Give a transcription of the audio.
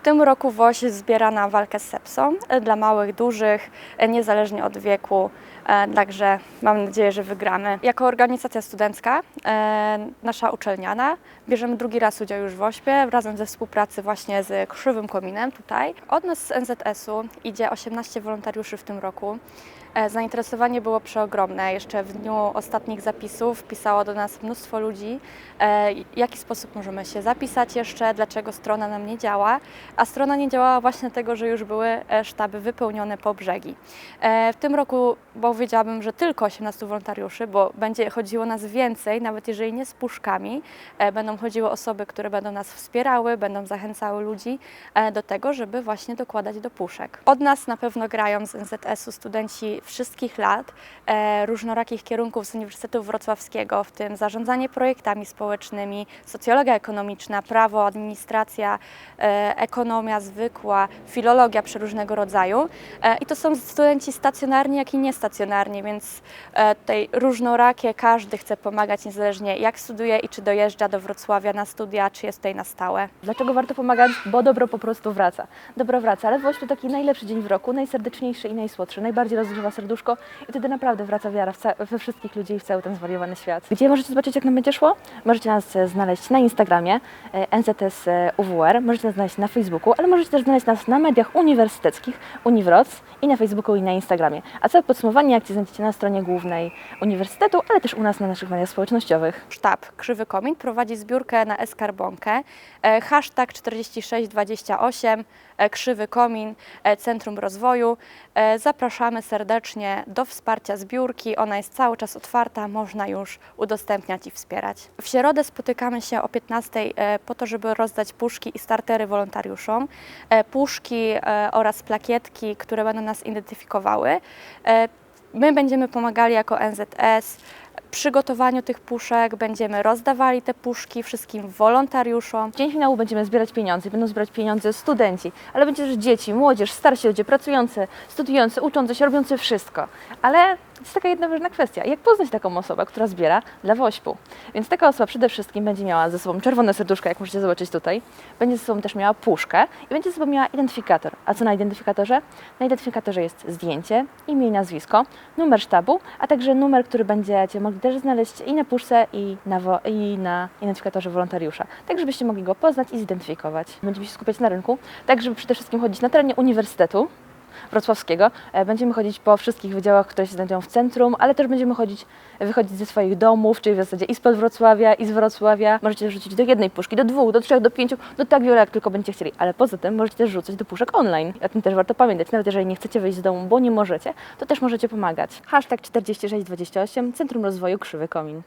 W tym roku WOŚ zbiera na walkę z sepsą e, dla małych, dużych, e, niezależnie od wieku, e, także mam nadzieję, że wygramy. Jako organizacja studencka, nasza uczelniana, bierzemy drugi raz udział już w WOŚPie, razem ze współpracy właśnie z Krzywym Kominem tutaj. Od nas z NZS-u idzie 18 wolontariuszy w tym roku. E, Zainteresowanie było przeogromne. Jeszcze w dniu ostatnich zapisów pisało do nas mnóstwo ludzi, e, w jaki sposób możemy się zapisać jeszcze, dlaczego strona nam nie działa. A strona nie działała właśnie dlatego, że już były e, sztaby wypełnione po brzegi. E, W tym roku powiedziałabym, że tylko 18 wolontariuszy, bo będzie chodziło nas więcej, nawet jeżeli nie z puszkami. E, Będą chodziły osoby, które będą nas wspierały, będą zachęcały ludzi e, do tego, żeby właśnie dokładać do puszek. Od nas na pewno grają z NZS-u studenci wszystkich lat, e, różnorakich kierunków z Uniwersytetu Wrocławskiego, w tym zarządzanie projektami społecznymi, socjologia ekonomiczna, prawo, administracja, ekonomia zwykła, filologia przeróżnego rodzaju. I to są studenci stacjonarni, jak i niestacjonarni, więc e, tutaj różnorakie, każdy chce pomagać niezależnie jak studiuje i czy dojeżdża do Wrocławia na studia, czy jest tutaj na stałe. Dlaczego warto pomagać? Bo dobro po prostu wraca. Dobro wraca, ale właśnie taki najlepszy dzień w roku, najserdeczniejszy i najsłodszy, najbardziej rozgrzewa serduszko i wtedy naprawdę wraca wiara we wszystkich ludzi i w cały ten zwariowany świat. Gdzie możecie zobaczyć, jak nam będzie szło? Możecie nas e, znaleźć na Instagramie e, NZS UWR, możecie nas znaleźć na Facebooku, ale możecie też znaleźć nas na mediach uniwersyteckich Uniwroc i na Facebooku i na Instagramie. A całe podsumowanie akcji znajdziecie na stronie głównej Uniwersytetu, ale też u nas na naszych mediach społecznościowych. Sztab Krzywy Komin prowadzi zbiórkę na Eskarbonkę. E, Hashtag 4628 e, Krzywy Komin e, Centrum Rozwoju. Zapraszamy serdecznie do wsparcia zbiórki. Ona jest cały czas otwarta, można już udostępniać i wspierać. W środę spotykamy się o 15 e, po to, żeby rozdać puszki i startery wolontariuszom. Puszki oraz plakietki, które będą nas identyfikowały. My będziemy pomagali jako NZS przygotowaniu tych puszek, będziemy rozdawali te puszki wszystkim wolontariuszom. Dzień finału będziemy zbierać pieniądze, będą zbierać pieniądze studenci, ale będzie też dzieci, młodzież, starsi ludzie, pracujący, studiujący, uczący się, robiący wszystko. Ale jest taka jedna ważna kwestia, jak poznać taką osobę, która zbiera dla WOŚP-u. Więc taka osoba przede wszystkim będzie miała ze sobą czerwone serduszko, jak możecie zobaczyć tutaj, będzie ze sobą też miała puszkę i będzie ze sobą miała identyfikator. A co na identyfikatorze? Na identyfikatorze jest zdjęcie, imię i nazwisko, numer sztabu, a także numer, który będziecie mogli też znaleźć i na puszce, i na, i na identyfikatorze wolontariusza, tak żebyście mogli go poznać i zidentyfikować. Będziemy się skupiać na rynku, tak żeby przede wszystkim chodzić na terenie uniwersytetu, wrocławskiego. E, Będziemy chodzić po wszystkich wydziałach, które się znajdują w centrum, ale też będziemy chodzić, wychodzić ze swoich domów, czyli w zasadzie i spod Wrocławia, i z Wrocławia. Możecie rzucić do jednej puszki, do dwóch, do trzech, do pięciu, do tak wiele, jak tylko będziecie chcieli. Ale poza tym możecie też rzucać do puszek online. O tym też warto pamiętać. Nawet jeżeli nie chcecie wyjść z domu, bo nie możecie, to też możecie pomagać. Hashtag 4628 Centrum Rozwoju Krzywy Komin.